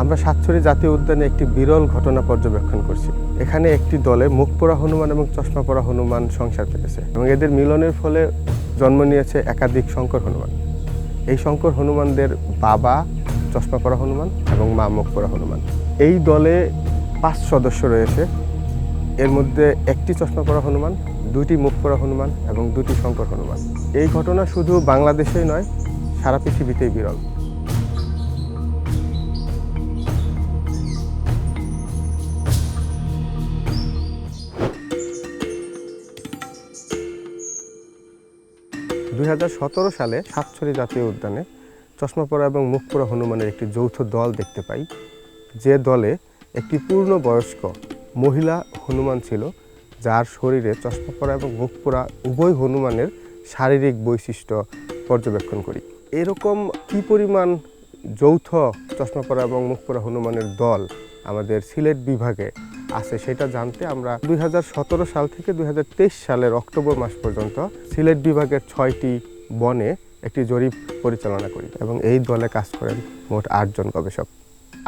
আমরা সাতছড়ি জাতীয় উদ্যানে একটি বিরল ঘটনা পর্যবেক্ষণ করছি। এখানে একটি দলে মুখ পোড়া হনুমান এবং চশমা পড়া হনুমান সংসার পেতেছে এবং এদের মিলনের ফলে জন্ম নিয়েছে একাধিক শঙ্কর হনুমান। এই শঙ্কর হনুমানদের বাবা চশমা পড়া হনুমান এবং মা মুখ পড়া হনুমান। এই দলে পাঁচ সদস্য রয়েছে। এর মধ্যে একটি চশমা পড়া হনুমান দুটি মুখ পড়া হনুমান এবং দুটি শঙ্কর হনুমান। এই ঘটনা শুধু বাংলাদেশেই নয়, সারা পৃথিবীতেই বিরল। দুই হাজার সতেরো সালে সাতছড়ি জাতীয় উদ্যানে চশমা পরা এবং মুখ পরা হনুমানের একটি যৌথ দল দেখতে পাই। যে দলে একটি পূর্ণবয়স্ক মহিলা হনুমান ছিল, যার শরীরে চশমা পরা এবং মুখ পরা উভয় হনুমানের শারীরিক বৈশিষ্ট্য পর্যবেক্ষণ করি। এরকম কি পরিমাণ যৌথ চশমা পরা এবং মুখ পরা হনুমানের দল আমাদের সিলেট বিভাগে আছে, সেটা জানতে আমরা দুই হাজার সতেরো সাল থেকে দুই হাজার তেইশ সালের অক্টোবর মাস পর্যন্ত সিলেট বিভাগের ছয়টি বনে একটি জরিপ পরিচালনা করি এবং এই দলে কাজ করেন মোট আটজন গবেষক।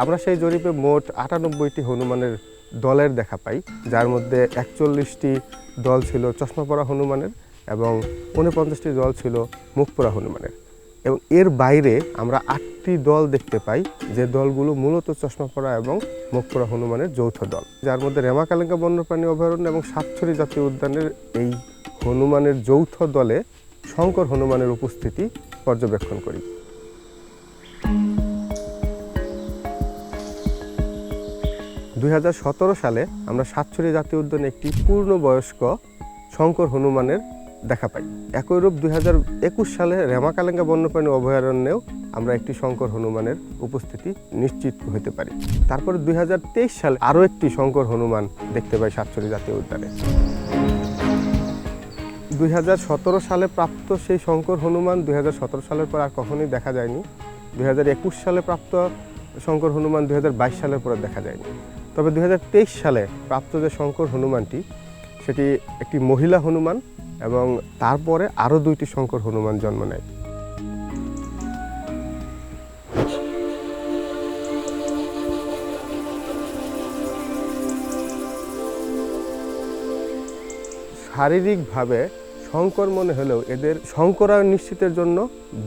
আমরা সেই জরিপে মোট আটানব্বইটি হনুমানের দলের দেখা পাই, যার মধ্যে একচল্লিশটি দল ছিল চশমা পরা হনুমানের এবং উনপঞ্চাশটি দল ছিল মুখ পরা হনুমানের। এবং এর বাইরে আমরা আটটি দল দেখতে পাই, যে দলগুলো মূলত চশমা পরা এবং মুখ পরা হনুমানের যৌথ দল। যার মধ্যে রেমাকালেঙ্গা বন্যপ্রাণী অভয়ারণ্য এবং সাতছড়ি জাতীয় উদ্যানের এই হনুমানের যৌথ দলে শঙ্কর হনুমানের উপস্থিতি পর্যবেক্ষণ করি। দুই হাজার সতেরো সালে আমরা সাতছড়ি জাতীয় উদ্যানে একটি পূর্ণবয়স্ক শঙ্কর হনুমানের দেখা পাই। একই রূপ দুই সালে রেমাকালেঙ্গা বন্যপ্রাণী অভয়ারণ্যেও আমরা একটি শঙ্কর হনুমানের উপস্থিতি নিশ্চিত হতে পারি। তারপরে দুই হাজার তেইশ সালে আরও একটি শঙ্কর হনুমান দেখতে পাই সাতছড়ি জাতীয় উদ্যানে। দুই হাজার সতেরো সালে প্রাপ্ত সেই শঙ্কর হনুমান, দুই হাজার সতেরো সালের পর আর কখনোই দেখা যায়নি। দুই হাজার একুশ সালে প্রাপ্ত শঙ্কর হনুমান, দুই হাজার বাইশ সালের পরে দেখা যায়নি। তবে দুই হাজার তেইশ সালে প্রাপ্ত যে শঙ্কর হনুমানটি, সেটি একটি মহিলা হনুমান এবং তারপরে আরও দুইটি শঙ্কর হনুমান জন্ম নেয়। শারীরিকভাবে শঙ্কর মনে হলেও এদের সংকরায়ন নিশ্চিতের জন্য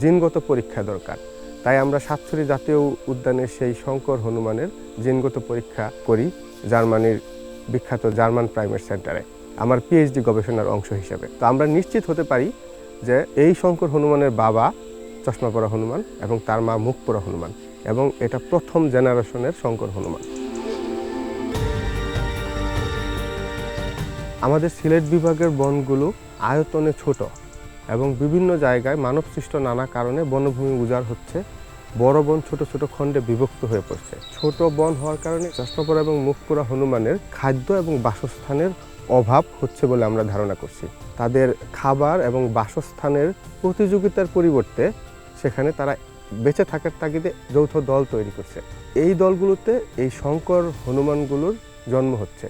জিনগত পরীক্ষা দরকার। তাই আমরা সাতছড়ি জাতীয় উদ্যানের সেই শঙ্কর হনুমানের জিনগত পরীক্ষা করি, জার্মানির বিখ্যাত জার্মান প্রাইমেট সেন্টারে। আমার পিএইচডি গবেষণার অংশ হিসেবে। তো আমরা নিশ্চিত হতে পারি যে এই শঙ্কর হনুমানের বাবা চশমা পরা হনুমান এবং তার মা মুখ পরা হনুমান এবং এটা প্রথম জেনারেশনের শঙ্কর হনুমান। আমাদের সিলেট বিভাগের বনগুলো আয়তনে ছোট এবং বিভিন্ন জায়গায় মানবসৃষ্ট নানা কারণে বনভূমি উজাড় হচ্ছে। বড় বন ছোট ছোট খণ্ডে বিভক্ত হয়ে পড়ছে। ছোট বন হওয়ার কারণে চশমাপড়া এবং মুখপোড়া হনুমানের খাদ্য এবং বাসস্থানের অভাব হচ্ছে বলে আমরা ধারণা করছি। তাদের খাবার এবং বাসস্থানের প্রতিযোগিতার পরিবর্তে সেখানে তারা বেঁচে থাকার তাগিদে যৌথ দল তৈরি করছে। এই দলগুলোতে এই শঙ্কর হনুমানগুলোর জন্ম হচ্ছে।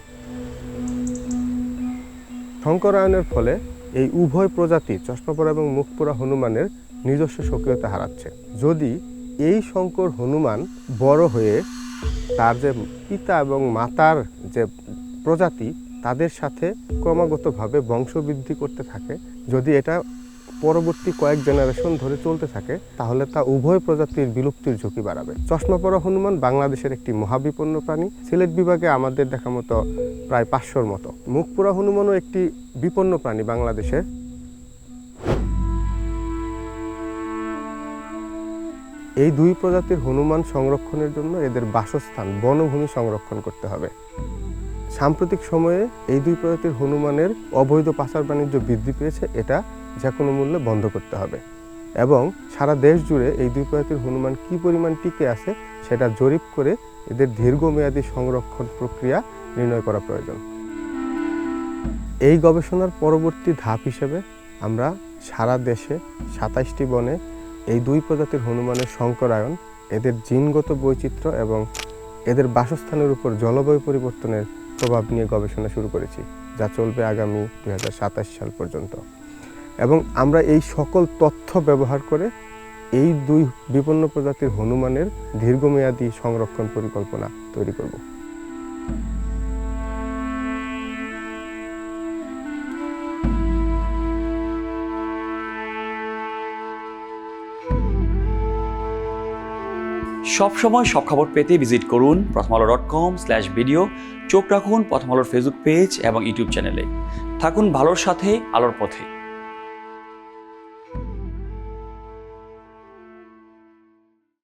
শঙ্করায়নের ফলে এই উভয় প্রজাতি চশমাপড়া এবং মুখপোড়া হনুমানের নিজস্ব সক্রিয়তা হারাচ্ছে। যদি এই শঙ্কর হনুমান বড় হয়ে তার যে পিতা এবং মাতার যে প্রজাতি তাদের সাথে ক্রমাগতভাবে বংশবৃদ্ধি করতে থাকে। যদি এটা পরবর্তী কয়েক জেনারেশন ধরে চলতে থাকে, তাহলে তা উভয় প্রজাতির বিলুপ্তির ঝুঁকি বাড়াবে। চশমা পরা হনুমান বাংলাদেশের একটি মহাবিপন্ন প্রাণী। সিলেট বিভাগে আমাদের দেখা মতো প্রায় পাঁচশোর মতো। মুখ পোড়া হনুমানও একটি বিপন্ন প্রাণী বাংলাদেশের। এই দুই প্রজাতির হনুমান সংরক্ষণের জন্য এদের বাসস্থান, বনভূমি সংরক্ষণ করতে হবে। সাম্প্রতিক সময়ে এই দুই প্রজাতির হনুমানের অবৈধ পাচার বাণিজ্য বৃদ্ধি পেয়েছে, এটা যে কোনো মূল্যে বন্ধ করতে হবে। এবং সারা দেশ জুড়ে এই দুই প্রজাতির হনুমান কি পরিমাণ টিকে আছে, সেটা জরিপ করে এদের দীর্ঘমেয়াদী সংরক্ষণ প্রক্রিয়া নির্ণয় করা প্রয়োজন। এই গবেষণার পরবর্তী ধাপ হিসেবে আমরা সারা দেশে সাতাইশটি বনে এই দুই প্রজাতির হনুমানের সংকরায়ন এদের জিনগত বৈচিত্র্য এবং এদের বাসস্থানের উপর জলবায়ু পরিবর্তনের প্রভাব নিয়ে গবেষণা শুরু করেছি, যা চলবে আগামী দুই হাজার সাতাশ সাল পর্যন্ত। এবং আমরা এই সকল তথ্য ব্যবহার করে এই দুই বিপন্ন প্রজাতির হনুমানের দীর্ঘমেয়াদী সংরক্ষণ পরিকল্পনা তৈরি করব। সবসময় সব খবর পেতে ভিজিট করুন প্রথম আলো ডট কম স্ল্যাশ ভিডিও চোখ রাখুন প্রথম আলোর ফেসবুক পেজ এবং ইউটিউব চ্যানেলে থাকুন ভালোর সাথে, আলোর পথে।